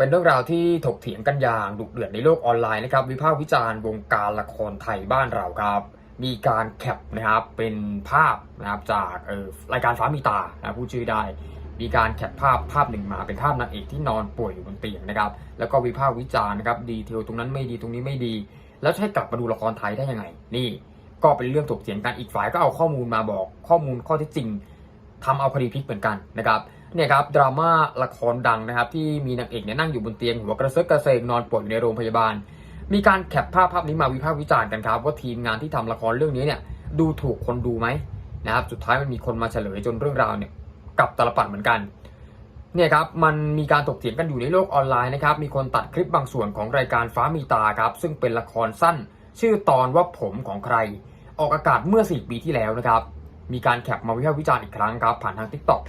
เป็นเรื่องราวที่ถกเถียงกันอย่างดุเดือดในโลกออนไลน์นะครับ วิพากษ์วิจารณ์วงการละครไทยบ้านเราครับ มีการแคปนะครับเป็นภาพนะครับจากเออรายการฟ้ามีตานะพูดชื่อได้ มีการแคปภาพภาพหนึ่งมาเป็นภาพนางเอกที่นอนป่วยอยู่บนเตียงนะครับ แล้วก็วิพากษ์วิจารณ์นะครับดีเทลตรงนั้นไม่ดีตรงนี้ไม่ดี แล้วจะให้กลับมาดูละครไทยได้ยังไง นี่ ก็เป็นเรื่องถกเถียงกันอีกฝ่ายก็เอาข้อมูลมาบอกข้อมูลข้อเท็จจริงทำเอาคดีพลิกเหมือนกันนะครับ เนี่ยครับดราม่าละครดังนะครับ ที่มีนางเอกเนี่ยนั่งอยู่บนเตียงหัวกระเซิกกระเซงนอนป่วยอยู่ในโรงพยาบาล มีการแคปภาพภาพนี้มาวิพากษ์วิจารณ์กันครับ ว่าทีมงานที่ทำละครเรื่องนี้เนี่ยดูถูกคนดูไหมนะครับสุดท้ายมันมีคนมาเฉลยจนเรื่องราวเนี่ยกับตลปัดเหมือนกันเนี่ยครับมันมีการถกเถียงกันอยู่ในโลกออนไลน์นะครับมีคนตัดคลิปบางส่วนของรายการฟ้ามีตาครับซึ่งเป็นละครสั้น ชื่อตอนว่าผมของใคร ออกอากาศเมื่อ 4 ปีที่แล้วนะครับมีการแคปมาวิพากษ์วิจารณ์อีกครั้งครับผ่านทาง TikTok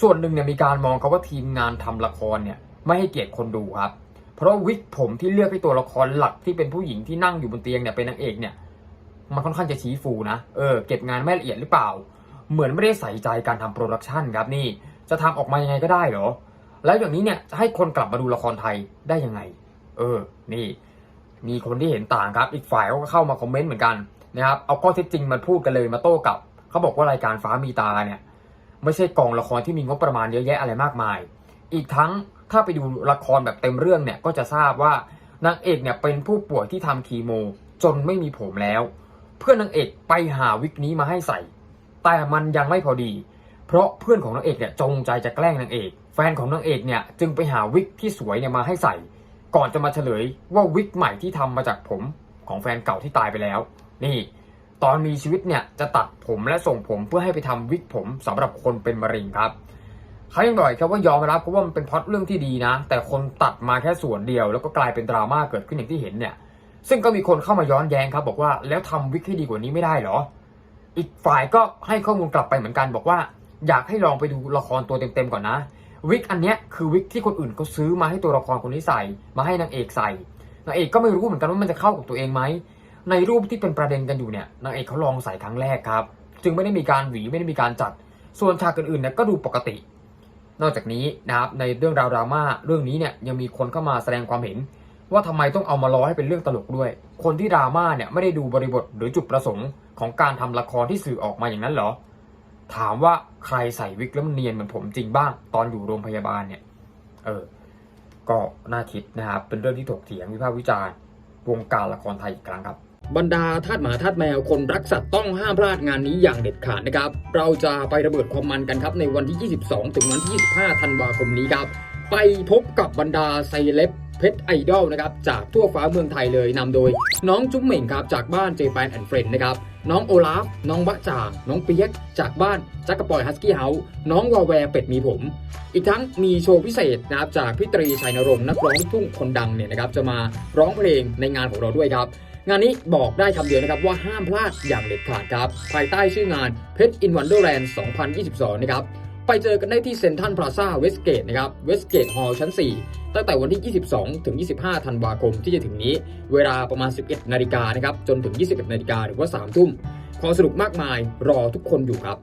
ส่วนหนึ่งเนี่ยมีการมองเขาว่าทีมงานทำละครเนี่ยไม่ให้เกียรติคนดูครับ เพราะวิกผมที่เลือกให้ตัวละครหลักที่เป็นผู้หญิงที่นั่งอยู่บนเตียงเนี่ยเป็นนางเอกเนี่ยมันค่อนข้างจะชี้ฟูนะ เออ เก็บงานไม่ละเอียดหรือเปล่า เหมือนไม่ได้ใส่ใจการทำโปรดักชันครับนี่ จะทำออกมายังไงก็ได้เหรอ แล้วอย่างนี้เนี่ยจะให้คนกลับมาดูละครไทยได้ยังไง เออ นี่ มีคนที่เห็นต่างครับ อีกฝ่ายเขาก็เข้ามาคอมเมนต์เหมือนกันนะครับ เอาข้อเท็จจริงมาพูดกันเลยมาโต้กลับ เขาบอกว่ารายการฟ้ามีตาเนี่ย ไม่ใช่กองละครที่มีงบประมาณเยอะแยะอะไรมากมาย อีกทั้งถ้าไปดูละครแบบเต็มเรื่องเนี่ยก็จะทราบว่านางเอกเนี่ยเป็นผู้ป่วยที่ทำคีโม จนไม่มีผมแล้ว เพื่อนนางเอกไปหาวิกนี้มาให้ใส่ แต่มันยังไม่พอดี เพราะเพื่อนของนางเอกเนี่ยจงใจจะแกล้งนางเอก แฟนของนางเอกเนี่ยจึงไปหาวิกที่สวยเนี่ยมาให้ใส่ ก่อนจะมาเฉลยว่าวิกใหม่ที่ทำมาจากผมของแฟนเก่าที่ตายไปแล้ว นี่ ตอนมีชีวิตเนี่ยจะตัดผมและส่งผมเพื่อให้ไปทำวิกผมสำหรับคนเป็นมะเร็งครับเขายังบอกครับว่ายอมรับเพราะว่ามันเป็นพอตเรื่องที่ดีนะ แต่คนตัดมาแค่ส่วนเดียว แล้วก็กลายเป็นดราม่าเกิดขึ้นอย่างที่เห็นเนี่ยซึ่งก็มีคนเข้ามาย้อนแย้งครับบอกว่าแล้วทำวิกให้ดีกว่านี้ไม่ได้เหรอ อีกฝ่ายก็ให้ข้อมูลกลับไปเหมือนกันบอกว่า อยากให้ลองไปดูละครตัวเต็มๆก่อนนะวิกอันเนี้ยคือวิกที่คนอื่นเขาซื้อมาให้ตัวละครคนนี้ใส่ มาให้นางเอกใส่นางเอกก็ไม่รู้เหมือนกันว่ามันจะเข้ากับตัวเองไหม ในรูปที่เป็นประเด็นกันอยู่เนี่ยนางเอกเขาลองใส่ครั้งแรกครับ จึงไม่ได้มีการหวีไม่ได้มีการจัด ส่วนฉากอื่นๆเนี่ยก็ดูปกติ นอกจากนี้นะครับในเรื่องราวดราม่าเรื่องนี้เนี่ยยังมีคนเข้ามาแสดงความเห็น ว่าทำไมต้องเอามาล้อให้เป็นเรื่องตลกด้วย คนที่ดราม่าเนี่ยไม่ได้ดูบริบทหรือจุดประสงค์ของการทำละครที่สื่อออกมาอย่างนั้นเหรอ ถามว่าใครใส่วิกแล้วมันเนียนเหมือนผมจริงบ้าง ตอนอยู่โรงพยาบาลเนี่ยเออก็น่าคิดนะครับเป็นเรื่องที่ถกเถียงวิพากษ์วิจารณ์วงการละครไทยอีกครั้งครับ บรรดาทาสหมาทาสแมวคนรักสัตว์ต้องห้ามพลาดงานนี้อย่างเด็ดขาดนะครับ เราจะไประเบิดความมันกันครับในวันที่ 22 ถึงวันที่ 25 ธันวาคมนี้ครับ ไปพบกับบรรดาไซเล็บเพชรไอดอลนะครับจากทั่วฟ้าเมืองไทยเลยนำโดย น้องจุ๊บเหม่งครับจากบ้านเจแปนแอนด์เฟรนนะครับน้องโอลาฟ น้องบะจ่างน้องเปียก จากบ้านจักรปอยฮัสกี้เฮาส์น้องวาแวร์เป็ดมีผม อีกทั้งมีโชว์พิเศษนะครับจากพี่ตรีชัยนรงค์นักร้องลูกทุ่งคนดังเนี่ยนะครับจะมาร้องเพลงในงานของเราด้วยครับ งานนี้บอกได้คำเดียวนะครับว่าห้ามพลาดอย่างเด็ดขาดครับ ภายใต้ชื่องานเพชรอินวันเดอร์แลนด์2022 นะครับ ไปเจอกันได้ที่เซ็นทรัลพลาซ่าเวสเกตนะครับเวสเกตฮอลล์ชั้น 4 ตั้งแต่วันที่ 22 ถึง 25 ธันวาคมที่จะถึงนี้ เวลาประมาณ 11 นาฬิกานะครับจนถึง 21 นาฬิกาหรือว่า 3 ทุ่มความสนุกมากมายรอทุกคนอยู่ครับ